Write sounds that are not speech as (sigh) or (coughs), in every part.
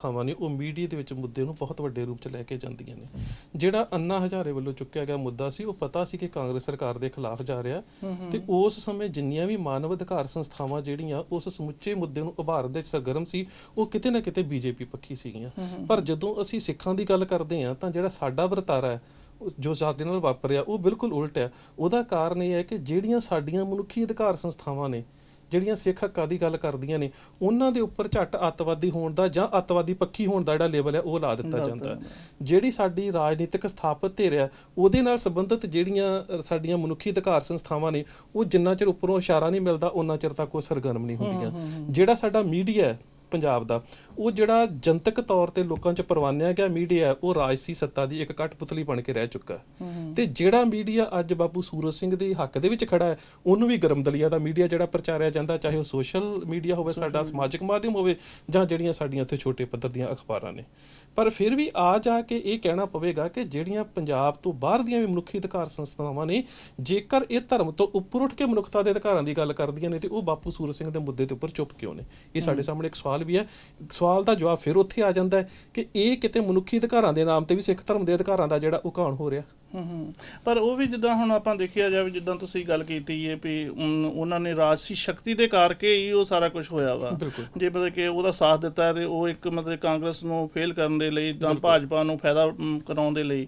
ਥਾਵਾਂ ਨੇ ਉਹ ਮੀਡੀਆ ਦੇ ਵਿੱਚ ਮੁੱਦੇ ਨੂੰ ਬਹੁਤ ਵੱਡੇ ਰੂਪ 'ਚ ਲੈ ਕੇ ਜਾਂਦੀਆਂ ਨੇ। ਜਿਹੜਾ ਅੰਨਾ ਹਜ਼ਾਰੇ ਵੱਲੋਂ ਚੁੱਕਿਆ ਗਿਆ ਮੁੱਦਾ ਸੀ ਉਹ ਪਤਾ ਸੀ ਕਿ ਕਾਂਗਰਸ ਸਰਕਾਰ ਦੇ ਖਿਲਾਫ ਜਾ ਰਿਹਾ। ਤੇ ਉਸ ਸਮੇਂ ਜਿੰਨੀਆਂ ਵੀ ਮਾਨਵ ਅਧਿਕਾਰ ਸੰਸਥਾਵਾਂ ਜਿਹੜੀਆਂ ਉਸ ਸਮੁੱਚੇ ਮੁੱਦੇ ਨੂੰ ਉਭਾਰਨ ਦੇ ਸਰਗਰਮ ਸੀ ਉਹ ਕਿਤੇ ਨਾ ਕਿਤੇ ਬੀਜੇਪੀ ਪੱਖੀ ਸੀਗੀਆਂ। ਪਰ ਜਦੋਂ ਅਸੀਂ ਸਿੱਖਾਂ ਦੀ ਗੱਲ ਕਰਦੇ ਹਾਂ ਤਾਂ ਜਿਹੜਾ ਸਾਡਾ ਵਰਤਾਰਾ ਹੈ ਜੋ ਸਾਡੇ ਨਾਲ ਵਾਪਰਿਆ ਉਹ ਬਿਲਕੁਲ ਉਲਟ ਹੈ। ਉਹਦਾ ਕਾਰਨ ਇਹ ਹੈ ਕਿ ਜਿਹੜੀਆਂ ਸਾਡੀਆਂ ਮਨੁੱਖੀ ਅਧਿਕਾਰ ਸੰਸਥਾਵਾਂ ਨੇ ਜਿਹੜੀਆਂ ਸਿੱਖ ਹੱਕਾਂ ਦੀ ਗੱਲ ਕਰਦੀਆਂ ਨੇ ਉਹਨਾਂ ਦੇ ਉੱਪਰ ਝੱਟ ਅੱਤਵਾਦੀ ਹੋਣ ਦਾ ਜਾਂ ਅੱਤਵਾਦੀ ਪੱਖੀ ਹੋਣ ਦਾ ਜਿਹੜਾ ਲੇਬਲ ਹੈ ਉਹ ਲਾ ਦਿੱਤਾ ਜਾਂਦਾ। ਜਿਹੜੀ ਸਾਡੀ ਰਾਜਨੀਤਿਕ ਸਥਾਪਿਤ ਧਿਰ ਹੈ ਉਹਦੇ ਨਾਲ ਸੰਬੰਧਿਤ ਜਿਹੜੀਆਂ ਸਾਡੀਆਂ ਮਨੁੱਖੀ ਅਧਿਕਾਰ ਸੰਸਥਾਵਾਂ ਨੇ ਉਹ ਜਿੰਨਾ ਚਿਰ ਉੱਪਰੋਂ ਇਸ਼ਾਰਾ ਨਹੀਂ ਮਿਲਦਾ ਉਹਨਾਂ ਚਿਰ ਤੱਕ ਉਹ ਸਰਗਰਮ ਨਹੀਂ ਹੁੰਦੀਆਂ। ਜਿਹੜਾ ਸਾਡਾ ਮੀਡੀਆ ਪੰਜਾਬ ਦਾ ਉਹ ਜਿਹੜਾ ਜਨਤਕ ਤੌਰ ਤੇ ਲੋਕਾਂ 'ਚ ਪਰਵਾਨਿਆ ਗਿਆ ਮੀਡੀਆ ਉਹ ਰਾਜਸੀ ਸੱਤਾ ਦੀ ਇੱਕ ਕਠਪੁਤਲੀ ਬਣ ਕੇ ਰਹਿ ਚੁੱਕਾ ਤੇ ਜਿਹੜਾ ਮੀਡੀਆ ਅੱਜ ਬਾਬੂ ਸੂਰਜ ਸਿੰਘ ਦੇ ਹੱਕ ਦੇ ਵਿੱਚ ਖੜਾ ਹੈ ਉਹਨੂੰ ਵੀ ਗਰਮਦਲੀਆ ਦਾ ਮੀਡੀਆ ਜਿਹੜਾ ਪ੍ਰਚਾਰਿਆ ਜਾਂਦਾ ਚਾਹੇ ਉਹ ਸੋਸ਼ਲ ਮੀਡੀਆ ਹੋਵੇ ਸਾਡਾ ਸਮਾਜਿਕ ਮਾਧਿਅਮ ਹੋਵੇ ਜਾਂ ਜਿਹੜੀਆਂ ਸਾਡੀਆਂ ਇੱਥੇ ਛੋਟੇ ਪੱਧਰ ਦੀਆਂ ਅਖਬਾਰਾਂ ਨੇ। ਪਰ ਫਿਰ ਵੀ ਆ ਜਾ ਕੇ ਇਹ ਕਹਿਣਾ ਪਵੇਗਾ ਕਿ ਜਿਹੜੀਆਂ ਪੰਜਾਬ ਤੋਂ ਬਾਹਰ ਦੀਆਂ ਵੀ ਮਨੁੱਖੀ ਅਧਿਕਾਰ ਸੰਸਥਾਵਾਂ ਨੇ ਜੇਕਰ ਇਹ ਧਰਮ ਤੋਂ ਉੱਪਰ ਉੱਠ ਕੇ ਮਨੁੱਖਤਾ ਦੇ ਅਧਿਕਾਰਾਂ ਦੀ ਗੱਲ ਕਰਦੀਆਂ ਨੇ ਤੇ ਉਹ ਬਾਪੂ ਸੂਰਜ ਸਿੰਘ ਦੇ ਮੁੱਦੇ ਦੇ ਉੱਪਰ ਚੁੱਪ ਕਿਉਂ ਨੇ? ਇਹ ਸਾਡੇ ਸਾਹਮਣੇ ਇੱਕ ਸਵਾਲ ਵੀ ਹੈ। ਸਵਾਲ ਦਾ ਜਵਾਬ ਫਿਰ ਉੱਥੇ ਆ ਜਾਂਦਾ ਹੈ ਕਿ ਇਹ ਕਿਤੇ ਮਨੁੱਖੀ ਅਧਿਕਾਰਾਂ ਦੇ ਨਾਮ ਤੇ ਵੀ ਸਿੱਖ ਧਰਮ ਦੇ ਅਧਿਕਾਰਾਂ ਦਾ ਜਿਹੜਾ ਉਕਾਉਣ ਹੋ ਰਿਹਾ। ਹੂੰ ਹੂੰ। ਪਰ ਉਹ ਵੀ ਜਿੱਦਾਂ ਹੁਣ ਆਪਾਂ ਦੇਖਿਆ ਜਾਵੇ ਜਿੱਦਾਂ ਤੁਸੀਂ ਗੱਲ ਕੀਤੀ ਹੈ ਵੀ ਉਹਨਾਂ ਨੇ ਰਾਜਸੀ ਸ਼ਕਤੀ ਦੇ ਕਰਕੇ ਹੀ ਉਹ ਸਾਰਾ ਕੁਝ ਹੋਇਆ ਵਾ। ਜੇ ਮਤਲਬ ਕਿ ਉਹਦਾ ਸਾਥ ਦਿੱਤਾ ਹੈ ਤੇ ਉਹ ਇੱਕ ਮਤਲਬ ਕਾਂਗਰਸ ਨੂੰ ਫੇਲ ਕਰਨ ਦੇ ਲਈ ਜਾਂ ਭਾਜਪਾ ਨੂੰ ਫਾਇਦਾ ਕਰਾਉਣ ਦੇ ਲਈ।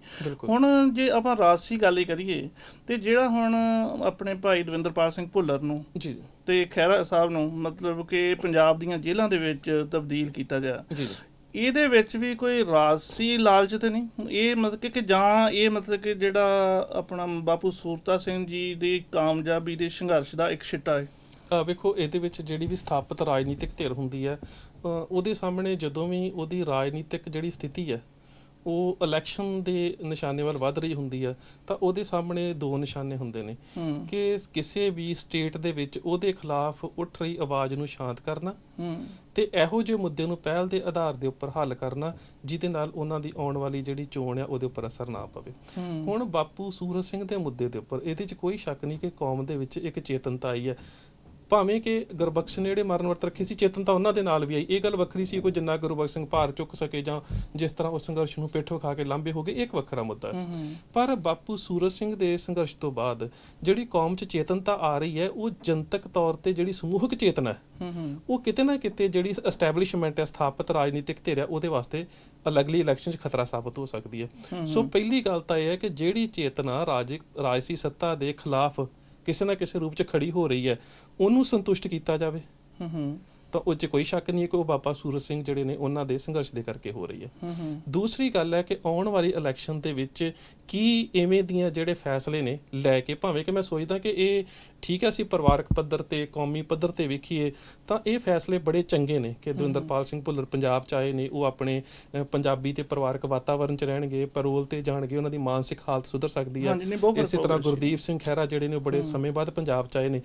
ਹੁਣ ਜੇ ਆਪਾਂ ਰਾਜਸੀ ਗੱਲ ਹੀ ਕਰੀਏ ਤੇ ਜਿਹੜਾ ਹੁਣ ਆਪਣੇ ਭਾਈ ਦਵਿੰਦਰਪਾਲ ਸਿੰਘ ਭੁੱਲਰ ਨੂੰ ਜੀ। ਤੇ ਖਹਿਰਾ ਸਾਹਿਬ ਨੂੰ ਮਤਲਬ ਕਿ ਪੰਜਾਬ ਦੀਆਂ ਜੇਲ੍ਹਾਂ ਦੇ ਵਿੱਚ ਤਬਦੀਲ ਕੀਤਾ ਗਿਆ। ਇਹਦੇ ਵਿੱਚ ਵੀ ਕੋਈ ਰਾਜਸੀ ਲਾਲਚ ਤੇ ਨਹੀਂ? ਇਹ ਮਤਲਬ ਕਿ- ਜਾਂ ਇਹ ਮਤਲਬ ਕਿ ਜਿਹੜਾ ਆਪਣਾ ਬਾਪੂ ਸੂਰਤਾ ਸਿੰਘ ਜੀ ਦੀ ਕਾਮਯਾਬੀ ਦੇ ਸੰਘਰਸ਼ ਦਾ ਇੱਕ ਛਿੱਟਾ ਹੈ? ਵੇਖੋ, ਇਹਦੇ ਵਿੱਚ ਜਿਹੜੀ ਵੀ ਸਥਾਪਿਤ ਰਾਜਨੀਤਿਕ ਧਿਰ ਹੁੰਦੀ ਹੈ ਉਹਦੇ ਸਾਹਮਣੇ ਜਦੋਂ ਵੀ ਉਹਦੀ ਰਾਜਨੀਤਿਕ ਜਿਹੜੀ ਸਥਿਤੀ ਹੈ ਉਹ ਇਲੈਕਸ਼ਨ ਦੇ ਨਿਸ਼ਾਨੇ ਵੱਲ ਵੱਧ ਰਹੀ ਹੁੰਦੀ ਹੈ ਤਾਂ ਉਹਦੇ ਸਾਹਮਣੇ ਦੋ ਨਿਸ਼ਾਨੇ ਹੁੰਦੇ ਨੇ। ਕਿ ਕਿਸੇ ਵੀ ਸਟੇਟ ਦੇ ਵਿੱਚ ਉਹਦੇ ਖਿਲਾਫ ਉੱਠ ਰਹੀ ਆਵਾਜ਼ ਨੂੰ ਸ਼ਾਂਤ ਕਰਨਾ ਤੇ ਇਹੋ ਜਿਹੇ ਮੁੱਦੇ ਨੂੰ ਪਹਿਲ ਦੇ ਆਧਾਰ ਦੇ ਉੱਪਰ ਹੱਲ ਕਰਨਾ ਜਿਹਦੇ ਨਾਲ ਉਹਨਾਂ ਦੀ ਆਉਣ ਵਾਲੀ ਜਿਹੜੀ ਚੋਣ ਆ ਉਹਦੇ ਉੱਪਰ ਅਸਰ ਨਾ ਪਵੇ। ਹੁਣ ਬਾਪੂ ਸੂਰਜ ਸਿੰਘ ਦੇ ਮੁੱਦੇ ਦੇ ਉੱਪਰ ਇਹਦੇ 'ਚ ਕੋਈ ਸ਼ੱਕ ਨਹੀਂ ਕਿ ਕੌਮ ਦੇ ਵਿੱਚ ਇੱਕ ਚੇਤਨਤਾ ਆਈ ਹੈ ਭਾਵੇਂ ਕਿ ਗੁਰਬਖਸ਼ ਨੇ ਜਿਹੜੇ ਮਰਨ ਵਰਤ ਰੱਖੀ ਸੀ ਚੇਤਨਤਾ ਉਹਨਾਂ ਦੇ ਨਾਲ ਵੀ ਆਈ। ਇਹ ਗੱਲ ਵੱਖਰੀ ਸੀ ਕੋਈ ਜਿੰਨਾ ਗੁਰਬਖਸ਼ ਸਿੰਘ ਭਾਰ ਚੁੱਕ ਸਕੇ ਜਾਂ ਜਿਸ ਤਰ੍ਹਾਂ ਉਸ ਸੰਘਰਸ਼ ਨੂੰ ਪੇਠੋ ਖਾ ਕੇ ਲਾਂਬੇ ਹੋ ਗਏ ਇੱਕ ਵੱਖਰਾ ਮੁੱਦਾ ਪਰ ਬਾਪੂ ਸੂਰਜ ਸਿੰਘ ਦੇ ਸੰਘਰਸ਼ ਤੋਂ ਬਾਅਦ ਜਿਹੜੀ ਕੌਮ 'ਚ ਚੇਤਨਤਾ ਆ ਰਹੀ ਹੈ ਉਹ ਜਨਤਕ ਤੌਰ ਤੇ ਜਿਹੜੀ ਸਮੂਹਕ ਚੇਤਨਾ ਹੈ ਉਹ ਕਿਤੇ ਨਾ ਕਿਤੇ ਜਿਹੜੀ ਐਸਟੈਬਲਿਸ਼ਮੈਂਟ ਹੈ ਸਥਾਪਿਤ ਰਾਜਨੀਤਿਕ ਧਿਰ ਹੈ ਉਹਦੇ ਵਾਸਤੇ ਅਲੱਗਲੀ ਇਲੈਕਸ਼ਨ 'ਚ ਖਤਰਾ ਸਾਬਤ ਹੋ ਸਕਦੀ ਹੈ। ਸੋ ਪਹਿਲੀ ਗੱਲ ਤਾਂ ਇਹ ਹੈ ਕਿ ਜਿਹੜੀ ਚੇਤਨਾ ਰਾਜ ਰਾਜਸੀ ਸੱਤਾ ਦੇ ਖਿਲਾਫ ਕਿਸੇ ਨਾ ਕਿਸੇ ਰੂਪ 'ਚ ਖੜੀ ਹੋ ਰਹੀ ਹੈ ਉਹਨੂੰ ਸੰਤੁਸ਼ਟ ਕੀਤਾ ਜਾਵੇ। ਹੂੰ ਹੂੰ। ਤਾਂ ਉਹ 'ਚ ਕੋਈ ਸ਼ੱਕ ਨਹੀਂ ਹੈ ਕਿ ਉਹ ਬਾਬਾ ਸੂਰਜ ਸਿੰਘ ਜਿਹੜੇ ਨੇ ਉਹਨਾਂ ਦੇ ਸੰਘਰਸ਼ ਦੇ ਕਰਕੇ ਹੋ ਰਹੀ ਹੈ। ਹੂੰ ਹੂੰ। ਦੂਸਰੀ ਗੱਲ ਹੈ ਕਿ ਆਉਣ ਵਾਲੀ ਇਲੈਕਸ਼ਨ ਦੇ ਵਿੱਚ ਕੀ ਐਵੇਂ ਦੀਆਂ ਜਿਹੜੇ ਫੈਸਲੇ ਨੇ ਲੈ ਕੇ ਭਾਵੇਂ ਕਿ ਮੈਂ ਸੋਚਦਾ ਕਿ ਇਹ ਠੀਕ ਹੈ ਅਸੀਂ ਪਰਿਵਾਰਕ ਪੱਧਰ ਤੇ ਕੌਮੀ ਪੱਧਰ ਤੇ ਵੇਖੀਏ ਤਾਂ ਇਹ ਫੈਸਲੇ ਬੜੇ ਚੰਗੇ ਨੇ ਕਿ ਦਵਿੰਦਰਪਾਲ ਸਿੰਘ ਭੁੱਲਰ ਪੰਜਾਬ ਚ ਆਏ ਨੇ ਉਹ ਆਪਣੇ ਪੰਜਾਬੀ ਤੇ ਪਰਿਵਾਰਕ ਵਾਤਾਵਰਣ ਚ ਰਹਿਣਗੇ ਪਰੋਲ ਤੇ ਜਾਣਗੇ ਉਹਨਾਂ ਦੀ ਮਾਨਸਿਕ ਹਾਲਤ ਸੁਧਰ ਸਕਦੀ ਹੈ। ਇਸੇ ਤਰ੍ਹਾਂ ਗੁਰਦੀਪ ਸਿੰਘ ਖਹਿਰਾ ਜਿਹੜੇ ਨੇ ਉਹ ਬੜੇ ਸਮੇਂ ਬਾਅਦ ਪੰਜਾਬ ਚ ਆਏ ਨੇ।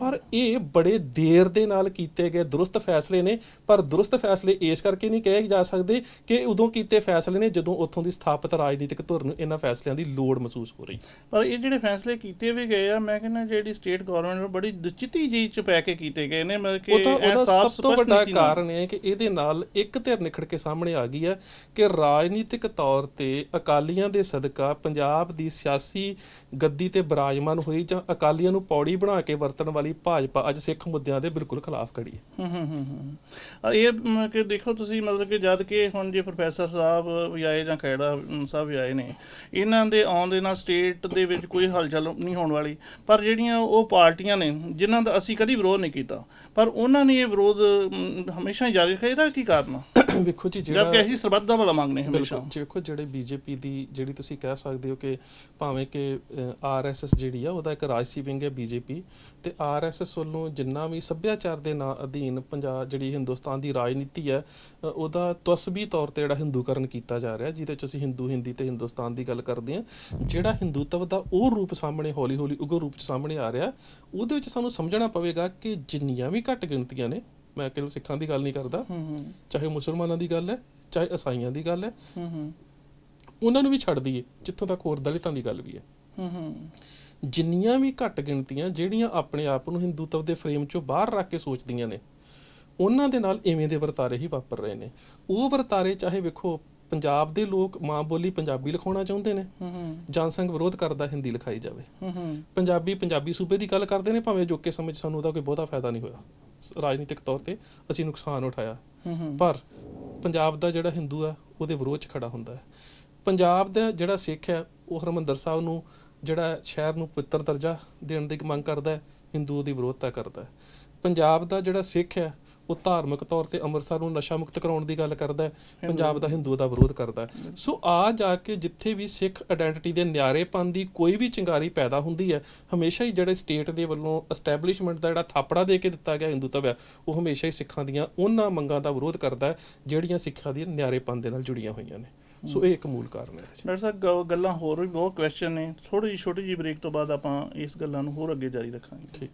ਪਰ ਇਹ ਬੜੇ ਦੇਰ ਦੇ ਨਾਲ ਕੀਤੇ ਗਏ ਦਰੁਸਤ ਫੈਸਲੇ ਨੇ ਪਰ ਦਰੁਸਤ ਫੈਸਲੇ ਇਸ ਕਰਕੇ ਨਹੀਂ ਕਹੇ ਜਾ ਸਕਦੇ ਕਿ ਉਦੋਂ ਕੀਤੇ ਫੈਸਲੇ ਨੇ ਜਦੋਂ ਉੱਥੋਂ ਦੀ ਸਥਾਪਿਤ ਰਾਜਨੀਤਿਕ ਧੁਰ ਨੂੰ ਇਹਨਾਂ ਫੈਸਲਿਆਂ ਦੀ ਲੋੜ ਮਹਿਸੂਸ ਹੋ ਰਹੀ। ਪਰ ਇਹ ਜਿਹੜੇ ਫੈਸਲੇ ਕੀਤੇ ਵੀ ਗਏ ਆ ਮੈਂ ਕਹਿੰਦਾ ਜਿਹੜੀ ਸਟੇਟ ਗਵਰਨਮੈਂਟ ਬੜੀ ਚਿੱਤੀ ਜੀ ਚ ਪੈ ਕੇ ਕੀਤੇ ਗਏ ਨੇ ਮਤਲਬ ਕਿ ਇਹ ਸਾਫ਼ ਸਭ ਤੋਂ ਵੱਡਾ। ਕਾਰਨ ਇਹ ਹੈ ਕਿ ਇਹਦੇ ਨਾਲ ਇੱਕ ਧਿਰ ਨਿਖੜ ਕੇ ਸਾਹਮਣੇ ਆ ਗਈ ਹੈ ਕਿ ਰਾਜਨੀਤਿਕ ਤੌਰ ਤੇ ਅਕਾਲੀਆਂ ਦੇ ਸਦਕਾ ਪੰਜਾਬ ਦੀ ਸਿਆਸੀ ਗੱਦੀ ਤੇ ਬਿਰਾਜਮਾਨ ਹੋਈ ਜਾਂ ਅਕਾਲੀਆਂ ਨੂੰ ਪੌੜੀ ਬਣਾ ਕੇ ਵਰਤਣ ਵਾਲੀ ਭਾਜਪਾ ਅੱਜ ਸਿੱਖ ਮੁੱਦਿਆਂ ਦੇ ਬਿਲਕੁਲ ਖਿਲਾਫ ਖੜੀ ਹੈ ਹੂੰ ਹੂੰ ਹੂੰ ਇਹ ਮ, ਕਿ ਦੇਖੋ ਤੁਸੀਂ ਮਤਲਬ ਕਿ ਜਦ ਕਿ ਹੁਣ ਜੇ ਪ੍ਰੋਫੈਸਰ ਸਾਹਿਬ ਵੀ ਆਏ ਜਾਂ ਖੈੜਾ ਸਾਹਿਬ ਵੀ ਆਏ ਨੇ ਇਹਨਾਂ ਦੇ ਆਉਣ ਦੇ ਨਾਲ ਸਟੇਟ ਦੇ ਵਿੱਚ ਕੋਈ ਹਲਚਲ ਨਹੀਂ ਹੋਣ ਵਾਲੀ ਪਰ ਜਿਹੜੀਆਂ ਉਹ ਪਾਰਟੀਆਂ ਨੇ ਜਿਨ੍ਹਾਂ ਦਾ ਅਸੀਂ ਕਦੀ ਵਿਰੋਧ ਨਹੀਂ ਕੀਤਾ। ਪਰ ਉਹਨਾਂ ਨੇ ਇਹ ਵਿਰੋਧ ਹਮੇਸ਼ਾ ਹੀ ਜਾਰੀ ਰੱਖਿਆ। ਇਹਦਾ ਕੀ ਕਾਰਨ ਆ? (coughs) ਵੇਖੋ ਜੀ ਜਦ ਜਿਹੜਾ ਕਿ ਅਸੀਂ ਸਰਬੱਤ ਦਾ ਭਲਾ ਮੰਗਨੇ ਹਮੇਸ਼ਾ। ਵੇਖੋ ਜਿਹੜੇ ਬੀਜੇਪੀ ਦੀ ਜਿਹੜੀ ਤੁਸੀਂ ਕਹਿ ਸਕਦੇ ਹੋ ਕਿ ਭਾਵੇਂ ਕਿ ਆਰਐਸਐਸ ਜਿਹੜੀ ਆ ਉਹਦਾ ਇੱਕ ਰਾਜਸੀ ਵਿੰਗ ਹੈ ਬੀਜੇਪੀ। ਤੇ ਆਰਐਸਐਸ ਵੱਲੋਂ ਜਿੰਨਾ ਵੀ ਸੱਭਿਆਚਾਰ ਦੇ ਨਾਂ ਅਧੀਨ ਪੰਜਾਬ ਜਿਹੜੀ ਹਿੰਦੁਸਤਾਨ ਦੀ ਰਾਜਨੀਤੀ ਹੈ ਉਹਦਾ ਤਸਬੀ ਤੌਰ ਤੇ ਜਿਹੜਾ ਹਿੰਦੂਕਰਨ ਕੀਤਾ ਜਾ ਰਿਹਾ ਜਿਹਦੇ ਚ ਅਸੀਂ ਹਿੰਦੂ ਹਿੰਦੀ ਤੇ ਹਿੰਦੁਸਤਾਨ ਦੀ ਗੱਲ ਕਰਦੇ ਹਾਂ। ਜਿਹੜਾ ਹਿੰਦੂਤਵ ਦਾ ਉਹ ਰੂਪ ਸਾਹਮਣੇ ਹੌਲੀ ਹੌਲੀ ਉਗਰ ਰੂਪ ਚ ਸਾਹਮਣੇ ਆ ਰਿਹਾ ਉਹਦੇ ਵਿੱਚ ਸਾਨੂੰ ਸਮਝਣਾ ਪਵੇਗਾ ਕਿ ਜਿੰਨੀਆਂ ਵੀ ਘੱਟ ਗਿਣਤੀਆਂ ਨੇ ਮੈਂ ਕੇਵਲ ਸਿੱਖਾਂ ਦੀ ਗੱਲ ਨਹੀਂ ਕਰਦਾ ਚਾਹੇ ਮੁਸਲਮਾਨਾਂ ਦੀ ਗੱਲ ਹੈ ਚਾਹੇ ਈਸਾਈਆਂ ਦੀ ਗੱਲ ਹੈ। ਉਹਨਾਂ ਨੂੰ ਵੀ ਛੱਡ ਦਈਏ ਜਿੱਥੋਂ ਤੱਕ ਹੋਰ ਦਲਿਤਾਂ ਦੀ ਗੱਲ ਵੀ ਹੈ। ਜਿੰਨੀਆਂ ਵੀ ਘੱਟ ਗਿਣਤੀਆਂ ਜਿਹੜੀਆਂ ਆਪਣੇ ਆਪ ਨੂੰ ਹਿੰਦੂਤਵ ਦੇ ਫਰੇਮ ਚੋਂ ਬਾਹਰ ਰੱਖ ਕੇ ਸੋਚਦੀਆਂ ਨੇ ਉਹਨਾਂ ਦੇ ਨਾਲ ਇਵੇਂ ਦੇ ਵਰਤਾਰੇ ਹੀ ਵਾਪਰ ਰਹੇ ਨੇ। ਉਹ ਵਰਤਾਰੇ ਚਾਹੇ ਵੇਖੋ ਪੰਜਾਬ ਦੇ ਲੋਕ ਮਾਂ ਬੋਲੀ ਪੰਜਾਬੀ ਲਿਖਾਉਣਾ ਚਾਹੁੰਦੇ ਨੇ। ਹੂੰ ਹੂੰ। ਜਨਸੰਘ ਵਿਰੋਧ ਕਰਦਾ ਹਿੰਦੀ ਲਿਖਾਈ ਜਾਵੇ। ਹੂੰ ਹੂੰ। ਪੰਜਾਬੀ ਪੰਜਾਬੀ ਸੂਬੇ ਦੀ ਗੱਲ ਕਰਦੇ ਨੇ ਭਾਵੇਂ ਜੋਕੇ ਸਮੇਂ 'ਚ ਸਾਨੂੰ ਉਹਦਾ ਕੋਈ ਬਹੁਤਾ ਫਾਇਦਾ ਨਹੀਂ ਹੋਇਆ। ਰਾਜਨੀਤਿਕ ਤੌਰ ਤੇ ਅਸੀਂ ਨੁਕਸਾਨ ਉਠਾਇਆ। ਹੂੰ ਹੂੰ। ਪਰ ਪੰਜਾਬ ਦਾ ਜਿਹੜਾ ਹਿੰਦੂ ਆ ਉਹਦੇ ਵਿਰੋਧ 'ਚ ਖੜਾ ਹੁੰਦਾ ਹੈ। ਪੰਜਾਬ ਦਾ ਜਿਹੜਾ ਸਿੱਖ ਹੈ ਉਹ ਹਰਮੰਦਰ ਸਾਹਿਬ ਨੂੰ ਜਿਹੜਾ ਸ਼ਹਿਰ ਨੂੰ ਪਵਿੱਤਰ ਦਰਜਾ ਦੇਣ ਦੀ ਮੰਗ ਕਰਦਾ ਹੈ ਹਿੰਦੂ ਉਹਦੀ ਵਿਰੋਧਤਾ ਕਰਦਾ ਹੈ। ਪੰਜਾਬ ਦਾ ਜਿਹੜਾ ਸਿੱਖ ਹੈ ਉਹ ਧਾਰਮਿਕ ਤੌਰ ਤੇ ਅੰਮ੍ਰਿਤਸਰ ਨੂੰ ਨਸ਼ਾ ਮੁਕਤ ਕਰਾਉਣ ਦੀ ਗੱਲ ਕਰਦਾ ਹੈ ਪੰਜਾਬ ਦਾ ਹਿੰਦੂ ਦਾ ਵਿਰੋਧ ਕਰਦਾ ਹੈ। ਸੋ ਆ ਜਾ ਕੇ ਜਿੱਥੇ ਵੀ ਸਿੱਖ ਆਇਡੈਂਟੀਟੀ ਦੇ ਨਿਆਰੇਪਨ ਦੀ ਕੋਈ ਵੀ ਚਿੰਗਾਰੀ ਪੈਦਾ ਹੁੰਦੀ ਹੈ ਹਮੇਸ਼ਾ ਹੀ ਜਿਹੜੇ ਸਟੇਟ ਦੇ ਵੱਲੋਂ ਐਸਟੈਬਲਿਸ਼ਮੈਂਟ ਦਾ ਜਿਹੜਾ ਥਾਪੜਾ ਦੇ ਕੇ ਦਿੱਤਾ ਗਿਆ ਹਿੰਦੂਤਵ ਹੈ ਉਹ ਹਮੇਸ਼ਾ ਹੀ ਸਿੱਖਾਂ ਦੀਆਂ ਉਹਨਾਂ ਮੰਗਾਂ ਦਾ ਵਿਰੋਧ ਕਰਦਾ ਹੈ ਜਿਹੜੀਆਂ ਸਿੱਖਾਂ ਦੀ ਨਿਆਰੇਪਨ ਦੇ ਨਾਲ ਜੁੜੀਆਂ ਹੋਈਆਂ ਨੇ। ਸੋ ਇਹ ਇੱਕ ਮੂਲ ਕਾਰਨ ਹੈ। ਡਾਕਟਰ ਸਾਹਿਬ ਗੱਲਾਂ ਹੋਰ ਵੀ ਬਹੁਤ ਕੁਐਸਚਨ ਨੇ। ਥੋੜੀ ਜਿਹੀ ਛੋਟੀ ਜਿਹੀ ਬ੍ਰੇਕ ਤੋਂ ਬਾਅਦ ਆਪਾਂ ਇਸ ਗੱਲਾਂ ਨੂੰ ਹੋਰ ਅੱਗੇ ਜਾਰੀ ਰੱਖਾਂਗੇ। ਠੀਕ।